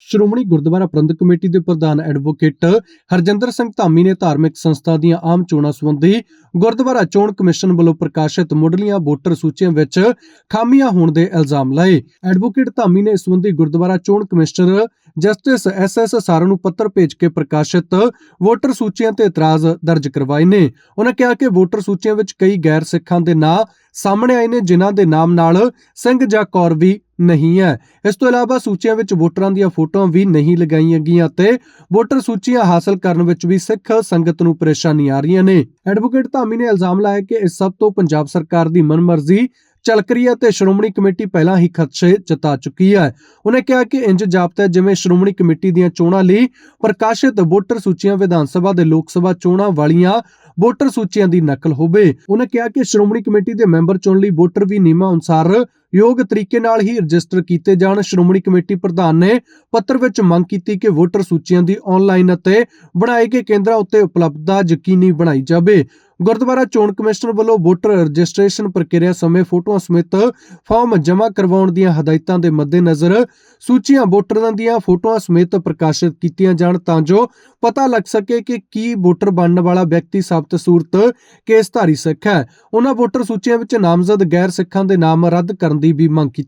ਸ਼੍ਰੋਮਣੀ ਗੁਰਦੁਆਰਾ ਪ੍ਰਬੰਧਕ committee ਦੇ ਪ੍ਰਧਾਨ advocate Harjinder Singh Dhami ਨੇ ਧਾਰਮਿਕ ਸੰਸਥਾ ਦੀਆਂ ਆਮ ਚੋਣਾਂ ਸੰਬੰਧੀ ਗੁਰਦੁਆਰਾ ਚੋਣ ਕਮਿਸ਼ਨ ਵੱਲੋਂ ਪ੍ਰਕਾਸ਼ਿਤ ਮੁੱਢਲੀਆਂ ਵੋਟਰ ਸੂਚੀਆਂ ਵਿੱਚ ਖਾਮੀਆਂ ਹੋਣ ਦੇ ਇਲਜ਼ਾਮ ਲਾਏ। ਐਡਵੋਕੇਟ ਧਾਮੀ ਨੇ ਇਸ ਸੰਬੰਧੀ ਗੁਰਦੁਆਰਾ ਚੋਣ ਕਮਿਸ਼ਨਰ ਜਸਟਿਸ ਐਸ ਐਸ ਸਾਰਾ ਨੂੰ ਪੱਤਰ ਭੇਜ ਕੇ ਪ੍ਰਕਾਸ਼ਿਤ ਵੋਟਰ ਸੂਚੀਆਂ ਤੇ ਇਤਰਾਜ਼ ਦਰਜ ਕਰਵਾਏ ਨੇ। ਉਹਨਾਂ ਕਿਹਾ ਕਿ ਵੋਟਰ ਸੂਚੀਆਂ ਵਿੱਚ ਕਈ ਗੈਰ ਸਿੱਖਾਂ ਦੇ ਨਾਂ ਸਾਹਮਣੇ ਆਏ ਨੇ, ਜਿਨ੍ਹਾਂ ਦੇ ਨਾਮ ਨਾਲ ਸਿੰਘ ਜਾਂ ਕੌਰ ਵੀ ਨਹੀਂ ਹੈ। ਇਸ ਤੋਂ ਇਲਾਵਾ ਸੂਚੀਆਂ ਵਿੱਚ ਵੋਟਰਾਂ ਦੀਆਂ ਫੋਟੋਆਂ ਵੀ ਨਹੀਂ ਲਗਾਈਆਂ ਗਈਆਂ ਤੇ ਵੋਟਰ ਸੂਚੀਆਂ ਹਾਸਲ ਕਰਨ ਵਿੱਚ ਵੀ ਸਿੱਖ ਸੰਗਤ ਨੂੰ ਪਰੇਸ਼ਾਨੀ ਆ ਰਹੀਆਂ ਨੇ। ਐਡਵੋਕੇਟ ਧਾਮੀ ਨੇ ਇਲਜ਼ਾਮ ਲਾਇਆ ਕਿ ਇਸ ਸਭ ਤੋਂ ਪੰਜਾਬ ਸਰਕਾਰ ਦੀ ਮਨਮਰਜ਼ੀ ਚੱਲਕ ਰਹੀ ਸ਼੍ਰੋਮਣੀ ਕਮੇਟੀ ਪਹਿਲਾਂ ਹੀ ਖਦਸ਼ੇ ਜਤਾ ਚੁੱਕੀ ਹੈ। ਉਹਨੇ ਕਿਹਾ ਕਿ ਇੰਜ ਜਾਪਦਾ ਜਿਵੇਂ ਸ਼੍ਰੋਮਣੀ ਕਮੇਟੀ ਦੀਆਂ ਚੋਣਾਂ ਲਈ ਪ੍ਰਕਾਸ਼ਿਤ ਵੋਟਰ ਸੂਚੀਆਂ ਵਿਧਾਨ ਸਭਾ ਦੇ ਲੋਕ ਸਭਾ ਚੋਣਾਂ ਵਾਲੀਆਂ ਵੋਟਰ ਸੂਚੀਆਂ ਦੀ ਨਕਲ ਹੋਵੇ। ਉਹਨੇ ਕਿਹਾ ਕਿ ਸ਼੍ਰੋਮਣੀ ਕਮੇਟੀ ਦੇ ਮੈਂਬਰ ਚੁਣ ਲਈ ਵੋਟਰ ਵੀ ਨਿਯਮਾਂ ਅਨੁਸਾਰ ਯੋਗ ਤਰੀਕੇ ਨਾਲ ਹੀ ਰਜਿਸਟਰ ਕੀਤੇ ਜਾਣ। ਸ਼੍ਰੋਮਣੀ ਕਮੇਟੀ ਪ੍ਰਧਾਨ ਨੇ ਪੱਤਰ ਵਿੱਚ ਮੰਗ ਕੀਤੀ ਕਿ ਵੋਟਰ ਸੂਚੀਆਂ ਦੀ ਆਨਲਾਈਨ ਅਤੇ ਬਣਾਏ ਗਏ ਕੇਂਦਰਾਂ ਉੱਤੇ ਉਪਲਬਧਤਾ ਯਕੀਨੀ ਬਣਾਈ ਜਾਵੇ। ਗੁਰਦੁਆਰਾ ਚੋਣ ਕਮਿਸ਼ਨਰ ਵੱਲੋਂ ਵੋਟਰ ਰਜਿਸਟ੍ਰੇਸ਼ਨ ਪ੍ਰਕਿਰਿਆ ਸਮੇਂ ਫੋਟੋਆਂ ਸਮੇਤ ਫਾਰਮ ਜਮ੍ਹਾਂ ਕਰਵਾਉਣ ਦੀਆਂ ਹਦਾਇਤਾਂ ਦੇ ਮੱਦੇਨਜ਼ਰ ਸੂਚੀਆਂ ਵੋਟਰਾਂ ਦੀਆਂ ਫੋਟੋਆਂ ਸਮੇਤ ਪ੍ਰਕਾਸ਼ਿਤ ਕੀਤੀਆਂ ਜਾਣ ਤਾਂ ਜੋ ਪਤਾ ਲੱਗ ਸਕੇ ਕਿ ਕੀ ਵੋਟਰ ਬਣਨ ਵਾਲਾ ਵਿਅਕਤੀ ਸਾਬਤ ਸੂਰਤ ਕੇਸਧਾਰੀ ਸਿੱਖ ਹੈ। ਉਹਨਾਂ ਵੋਟਰ ਸੂਚੀਆਂ ਵਿੱਚ ਨਾਮਜ਼ਦ ਗੈਰ ਸਿੱਖਾਂ ਦੇ ਨਾਮ ਰੱਦ ਕਰਨ ਦੀ ਵੀ ਮੰਗ ਕੀਤੀ